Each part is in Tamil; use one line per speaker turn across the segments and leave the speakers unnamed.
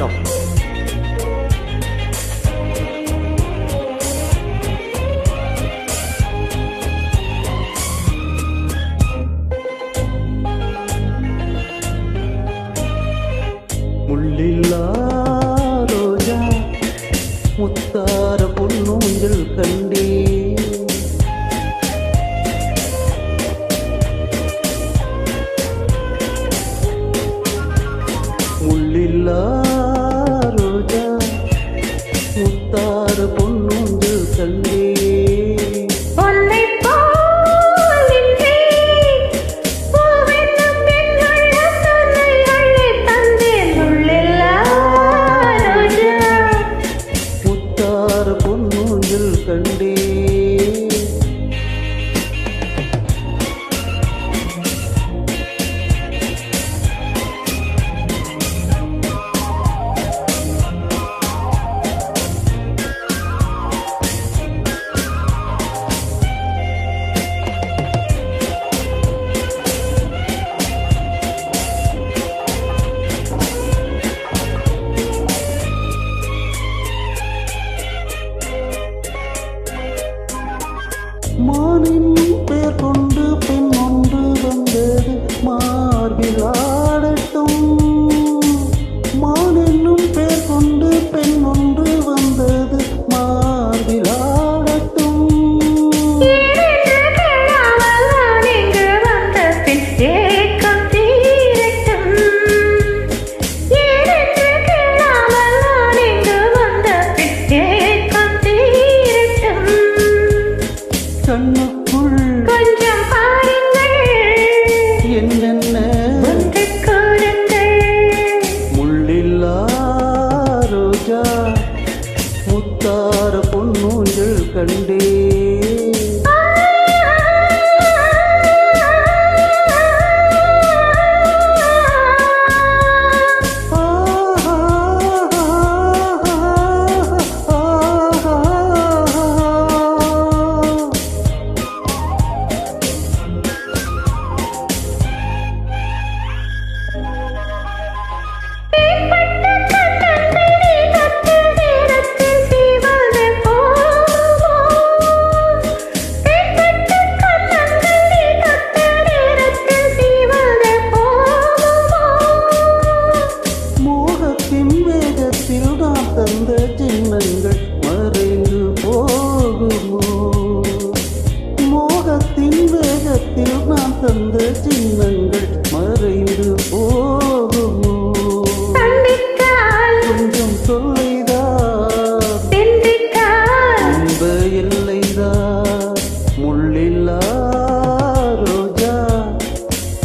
வணக்கம்.
முள்ளில்லா ரோஜா முத்தார பொன்னூஞ்சல் கண்டே முத்தார பொன்னூஞ்சல் கல்லே. மானின் பேர் கொண்டு பெண் ஒன்று வந்தது. மார்பில் கண்ணுக்குள்.
கொஞ்சம் பாருங்கள்.
என்னென்ன? முள்ளில்லா ரோஜா முத்தார பொன்னூஞ்சல் கண்டே அந்த சின்னங்கள் மறைந்து போகுமோ? மோகத்தின் வேகத்தில் நான் தந்த சின்னங்கள் மறைந்து போகுமோ? கொஞ்சம் சொல்லைதா இன்ப எல்லைதா முள்ளில்லா ரோஜா.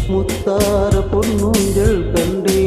முத்தார பொன்னுஞ்சல் கண்டே